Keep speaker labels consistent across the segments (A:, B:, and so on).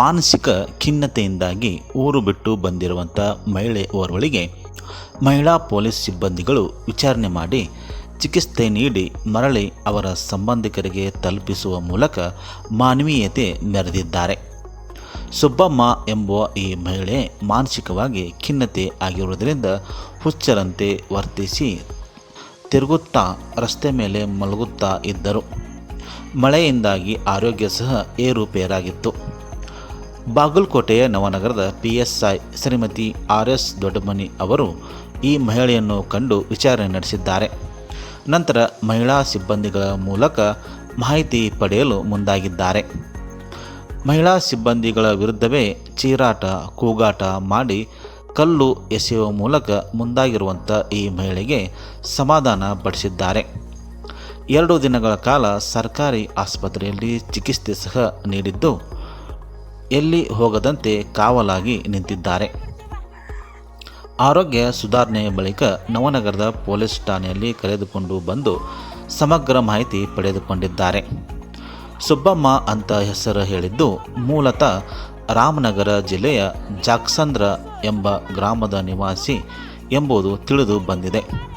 A: ಮಾನಸಿಕ ಖಿನ್ನತೆಯಿಂದಾಗಿ ಊರು ಬಿಟ್ಟು ಬಂದಿರುವಂಥ ಮಹಿಳೆ ಓರ್ವಳಿಗೆ ಮಹಿಳಾ ಪೊಲೀಸ್ ಸಿಬ್ಬಂದಿಗಳು ವಿಚಾರಣೆ ಮಾಡಿ ಚಿಕಿತ್ಸೆ ನೀಡಿ ಮರಳಿ ಅವರ ಸಂಬಂಧಿಕರಿಗೆ ತಲುಪಿಸುವ ಮೂಲಕ ಮಾನವೀಯತೆ ಮೆರೆದಿದ್ದಾರೆ. ಸುಬ್ಬಮ್ಮ ಎಂಬುವ ಈ ಮಹಿಳೆ ಮಾನಸಿಕವಾಗಿ ಖಿನ್ನತೆ ಆಗಿರುವುದರಿಂದ ಹುಚ್ಚರಂತೆ ವರ್ತಿಸಿ ತಿರುಗುತ್ತಾ ರಸ್ತೆ ಮೇಲೆ ಮಲಗುತ್ತಾ ಇದ್ದರು. ಮಳೆಯಿಂದಾಗಿ ಆರೋಗ್ಯ ಸಹ ಏರುಪೇರಾಗಿತ್ತು. ಬಾಗಲಕೋಟೆಯ ನವನಗರದ P S I Shrimati R S Doddamani ಅವರು ಈ ಮಹಿಳೆಯನ್ನು ಕಂಡು ವಿಚಾರಣೆ ನಡೆಸಿದ್ದಾರೆ. ನಂತರ ಮಹಿಳಾ ಸಿಬ್ಬಂದಿಗಳ ಮೂಲಕ ಮಾಹಿತಿ ಪಡೆಯಲು ಮುಂದಾಗಿದ್ದಾರೆ. ಮಹಿಳಾ ಸಿಬ್ಬಂದಿಗಳ ವಿರುದ್ಧವೇ ಚೀರಾಟ, ಕೂಗಾಟ ಮಾಡಿ ಕಲ್ಲು ಎಸೆಯುವ ಮೂಲಕ ಮುಂದಾಗಿರುವಂಥ ಈ ಮಹಿಳೆಗೆ ಸಮಾಧಾನ ಪಡಿಸಿದ್ದಾರೆ. ಎರಡು ದಿನಗಳ ಕಾಲ ಸರ್ಕಾರಿ ಆಸ್ಪತ್ರೆಯಲ್ಲಿ ಚಿಕಿತ್ಸೆ ಸಹ ನೀಡಿದ್ದು ಎಲ್ಲಿ ಹೋಗದಂತೆ ಕಾವಲಾಗಿ ನಿಂತಿದ್ದಾರೆ. ಆರೋಗ್ಯ ಸುಧಾರಣೆಯ ಬಳಿಕ ನವನಗರದ ಪೊಲೀಸ್ ಠಾಣೆಯಲ್ಲಿ ಕರೆದುಕೊಂಡು ಬಂದು ಸಮಗ್ರ ಮಾಹಿತಿ ಪಡೆದುಕೊಂಡಿದ್ದಾರೆ. ಸುಬ್ಬಮ್ಮ ಅಂತ ಹೆಸರು ಹೇಳಿದ್ದು ಮೂಲತಃ ರಾಮನಗರ ಜಿಲ್ಲೆಯ ಜಾಕ್ಸಂದ್ರ ಎಂಬ ಗ್ರಾಮದ ನಿವಾಸಿ ಎಂಬುದು ತಿಳಿದು ಬಂದಿದೆ.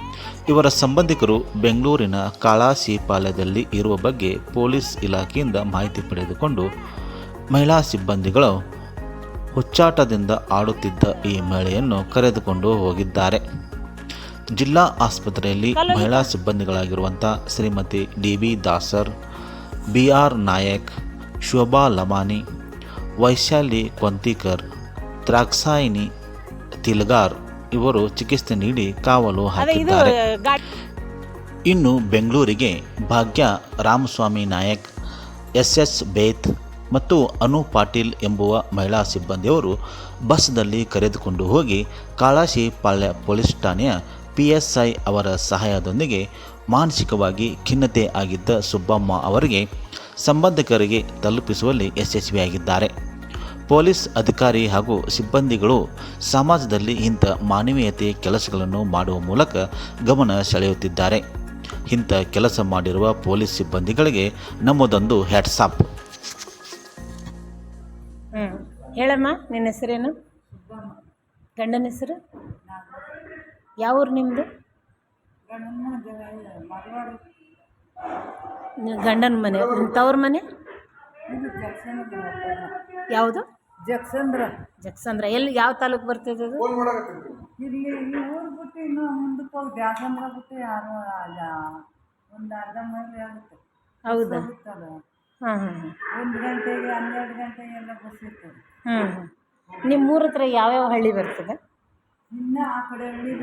A: ಇವರ ಸಂಬಂಧಿಕರು ಬೆಂಗಳೂರಿನ ಕಾಳಾಸಿಪಾಳ್ಯದಲ್ಲಿ ಇರುವ ಬಗ್ಗೆ ಪೊಲೀಸ್ ಇಲಾಖೆಯಿಂದ ಮಾಹಿತಿ ಪಡೆದುಕೊಂಡು ಮಹಿಳಾ ಸಿಬ್ಬಂದಿಗಳು ಹುಚ್ಚಾಟದಿಂದ ಆಡುತ್ತಿದ್ದ ಈ ಮಹಿಳೆಯನ್ನು ಕರೆದುಕೊಂಡು ಹೋಗಿದ್ದಾರೆ. ಜಿಲ್ಲಾ ಆಸ್ಪತ್ರೆಯಲ್ಲಿ ಮಹಿಳಾ ಸಿಬ್ಬಂದಿಗಳಾಗಿರುವಂಥ Shrimati D B Dasar B R Nayak Shobha Lamani Vaishali Kontikar Trakshayini Tilgar ಇವರು ಚಿಕಿತ್ಸೆ ನೀಡಿ ಕಾವಲು ಹಾಕಿದ್ದಾರೆ. ಇನ್ನು ಬೆಂಗಳೂರಿಗೆ ಭಾಗ್ಯ ರಾಮಸ್ವಾಮಿ ನಾಯಕ್ ಎಸ್ ಎಸ್ ಬೇತ್ ಮತ್ತು ಅನು ಪಾಟೀಲ್ ಎಂಬುವ ಮಹಿಳಾ ಸಿಬ್ಬಂದಿಯವರು ಬಸ್ನಲ್ಲಿ ಕರೆದುಕೊಂಡು ಹೋಗಿ ಕಾಳಾಶಿ ಪಾಳ್ಯ ಪೊಲೀಸ್ ಠಾಣೆಯ ಪಿ ಎಸ್ ಐ ಅವರ ಸಹಾಯದೊಂದಿಗೆ ಮಾನಸಿಕವಾಗಿ ಖಿನ್ನತೆ ಆಗಿದ್ದ ಸುಬ್ಬಮ್ಮ ಅವರಿಗೆ ಸಂಬಂಧಿಕರಿಗೆ ತಲುಪಿಸುವಲ್ಲಿ ಯಶಸ್ವಿಯಾಗಿದ್ದಾರೆ. ಪೊಲೀಸ್ ಅಧಿಕಾರಿ ಹಾಗೂ ಸಿಬ್ಬಂದಿಗಳು ಸಮಾಜದಲ್ಲಿ ಇಂಥ ಮಾನವೀಯತೆ ಕೆಲಸಗಳನ್ನು ಮಾಡುವ ಮೂಲಕ ಗಮನ ಸೆಳೆಯುತ್ತಿದ್ದಾರೆ. ಇಂಥ ಕೆಲಸ ಮಾಡಿರುವ ಪೊಲೀಸ್ ಸಿಬ್ಬಂದಿಗಳಿಗೆ ನಮ್ಮದೊಂದು ಹ್ಯಾಟ್ಸಾಪ್
B: ಹೇಳಮ್ಮ, ನಿನ್ನ ಹೆಸರೇನು? ಗಂಡನ ಹೆಸರು? ಯಾವ ಊರು ನಿಮ್ಮದು ಗಂಡನ ಮನೆ. ನಿಮ್ಮ ತವ್ರ ಮನೆ? ಯಾವುದು?
C: ಜಕ್ಸಂದ್ರ
B: ಜಕ್ಸಂದ್ರ ಎಲ್ಲಿ, ಯಾವ ತಾಲೂಕು ಬರ್ತದೆ ಅದು?
C: ಇಲ್ಲಿ ಈ ಊರು ಬಿಟ್ಟು ಇನ್ನು ಮುಂದಕ್ಕೆ ಹೋಗಿ ಜಾಸಂದ್ರ ಬಿಟ್ಟು ಯಾರು ಒಂದು ಅರ್ಧ ಮೈಲಿ ಆಗುತ್ತೆ
B: ಹೌದಾ? ಹಾಂ ಹಾಂ ಹಾಂ.
C: ಒಂದು ಗಂಟೆಗೆ ಹನ್ನೆರಡು ಗಂಟೆಗೆಲ್ಲ ಬಸ್ ಇರ್ತದೆ.
B: ಹ್ಞೂ ಹ್ಞೂ ನಿಮ್ಮ ಊರ ಹತ್ರ ಯಾವ್ಯಾವ ಹಳ್ಳಿ ಬರ್ತದೆ?
C: ಇನ್ನು ಆ ಕಡೆ ಹಳ್ಳಿ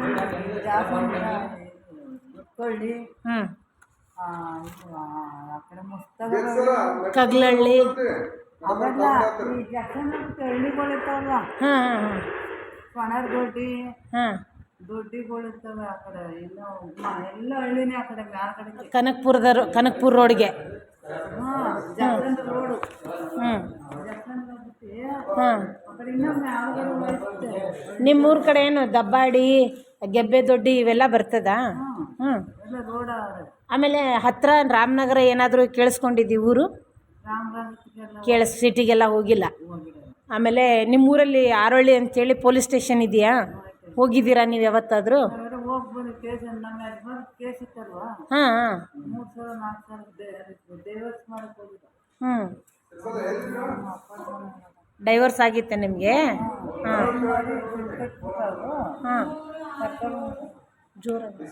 C: ಮುತ್ಕೊಳ್ಳಿ
B: ಹ್ಞೂ
C: ಆ, ಇದು ಆ ಆ ಕಡೆ ಮುಸ್ತಗ
B: ಕಗ್ಲಹಳ್ಳಿ
C: ಅವೆಲ್ಲ ಈ ಜಕ್ಸಂದ್ರ ಬಿಟ್ಟು ಹಳ್ಳಿಗಳು ಇರ್ತಾವಲ್ಲ
B: ಹಾಂ ಹಾಂ ಹಾಂ.
C: ಕೊಣರ್ ದೊಡ್ಡಿ.
B: ಹಾಂ.
C: ದೊಡ್ಡಿಗಳು ಇರ್ತವೆ ಆ ಕಡೆ. ಎಲ್ಲ ಎಲ್ಲ ಹಳ್ಳಿನೇ ಆ ಕಡೆ ಮ್ಯಾಲ ಕಡೆ
B: ಕನಕಪುರದ ಕನಕಪುರ ರೋಡ್ಗೆ
C: ಹಾಂ ಜಕ್ಸಂದ್ರ ರೋಡು
B: ಹ್ಞೂ
C: ಜಕ್ಸಂದ್ರ ಬಿಟ್ಟು
B: ಹಾಂ
C: ಆ ಕಡೆ ಇನ್ನೂ ಮ್ಯಾಲ್ಗಡೆ ಹೋಯ್ತದೆ
B: ನಿಮ್ಮೂರ ಕಡೆ ಏನು ದಬ್ಬಾಡಿ ಗೆಬ್ಬೆ ದೊಡ್ಡಿ ಇವೆಲ್ಲ ಬರ್ತದಾ? ಹ್ಞೂ
C: ಎಲ್ಲ ರೋಡ್
B: ಆಮೇಲೆ ಹತ್ರ ರಾಮನಗರ ಏನಾದರೂ ಕೇಳಿಸ್ಕೊಂಡಿದ್ದಿ ಊರು? ಕೇಳಿಸ್ ಸಿಟಿಗೆಲ್ಲ ಹೋಗಿಲ್ಲ. ಆಮೇಲೆ ನಿಮ್ಮೂರಲ್ಲಿ ಆರೋಳಿ ಅಂತೇಳಿ ಪೊಲೀಸ್ ಸ್ಟೇಷನ್ ಇದೆಯಾ? ಹೋಗಿದ್ದೀರಾ ನೀವು ಯಾವತ್ತಾದರೂ?
C: ನಮ್ಮ
B: ಹಾಂ ಹಾಂ. ಹ್ಞೂ ಡೈವರ್ಸ್ ಆಗಿತ್ತೆ ನಿಮಗೆ?
C: ಕರ್ಕೊಂಡು
B: ಜೋರಾಗಿ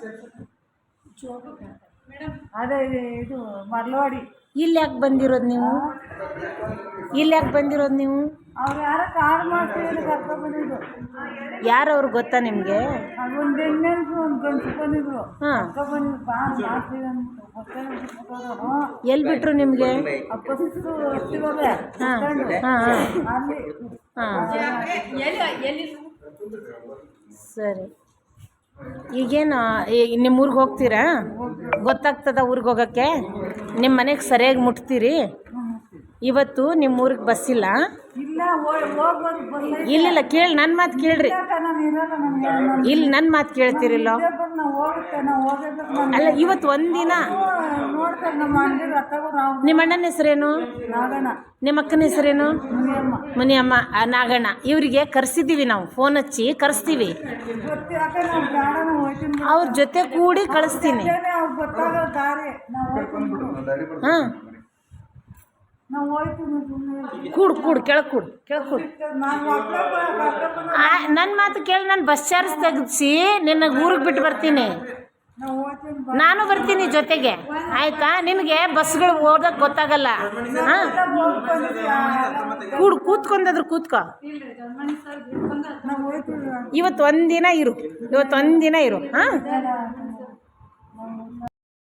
C: ಅದೇ ಇದು ಮರ್ಲವಾಡಿ.
B: ಇಲ್ಲಿ ಯಾಕೆ ಬಂದಿರೋದು ನೀವು? ಇಲ್ಲಿ ಯಾಕೆ ಬಂದಿರೋದು ನೀವು?
C: ಅವ್ರು ಯಾರೋ ಕಾರ್ ಮಾಡ್ತೀವಿ ಕರ್ಕೊಂಡು ಬಂದಿದ್ರು.
B: ಯಾರು ಅವ್ರು ಗೊತ್ತಾ ನಿಮಗೆ?
C: ಒಂದು ಹೆಣ್ಣು ಒಂದು ಗಂಟು ಬಂದಿದ್ರು. ಕರ್ಕೊಂಡು ಬಂದಿದ್ರು ಬಾ ಮಾಡ್ತೀವಿ ಅಂತ
B: ಎಲ್ಲಿ ಬಿಟ್ರು ನಿಮಗೆ? ಹಾಂ. ಹಾಂ ಹಾಂ.
C: ಅಲ್ಲಿ
B: ಹಾಂ ಸರಿ. ಈಗೇನು ಈಗ ನಿಮ್ಮ ಊರಿಗೆ ಹೋಗ್ತೀರಾ? ಗೊತ್ತಾಗ್ತದ ಊರಿಗೆ ಹೋಗೋಕ್ಕೆ? ನಿಮ್ಮ ಮನೆಗೆ ಸರಿಯಾಗಿ ಮುಟ್ತೀರಿ? ಇವತ್ತು ನಿಮ್ಮ ಊರಿಗೆ ಬಸ್ ಇಲ್ಲ ಇಲ್ಲಿಲ್ಲ, ಕೇಳಿ ನನ್ನ ಮಾತು ಕೇಳ್ರಿ. ಇಲ್ಲಿ ನನ್ನ ಮಾತು ಕೇಳ್ತೀರಿಲ್ಲೋ? ಅಲ್ಲ, ಇವತ್ತು ಒಂದಿನ.
C: ನಮ್ಮ
B: ಅಣ್ಣನ ಹೆಸರೇನು? ನಿಮ್ಮ ಅಕ್ಕನ ಹೆಸರೇನು?
C: ಮುನಿಯಮ್ಮ.
B: ನಾಗಣ್ಣ. ಇವರಿಗೆ ಕರೆಸಿದ್ದೀವಿ ನಾವು ಫೋನ್ ಹಚ್ಚಿ ಕರೆಸ್ತೀವಿ. ಅವ್ರ ಜೊತೆ ಕೂಡಿ ಕಳಿಸ್ತೀನಿ. ಹಾಂ. ಕೂಡು ಕೂಡು ಕೆಳಗೆ ಕೂಡು ಕೆಳಗೆ ನನ್ನ ಮಾತು ಕೇಳಿ ನಾನು ಬಸ್ ಚಾರ್ಜ್ ತೆಗ್ಸಿ ನಿನ್ನ ಊರಿಗೆ ಬಿಟ್ಟು ಬರ್ತೀನಿ. ನಾನು ಬರ್ತೀನಿ ಜೊತೆಗೆ. ಆಯ್ತಾ? ನಿನಗೆ ಬಸ್ಗಳು ಓದಕ್ ಗೊತ್ತಾಗಲ್ಲ. ಹಾಂ? ಕೂಡು ಕೂತ್ಕೊಂಡಾದ್ರು ಕೂತ್ಕೋ. ಇವತ್ತು ಒಂದಿನ ಇರು. ಇವತ್ತು ಒಂದಿನ ಇರು. ಹಾಂ?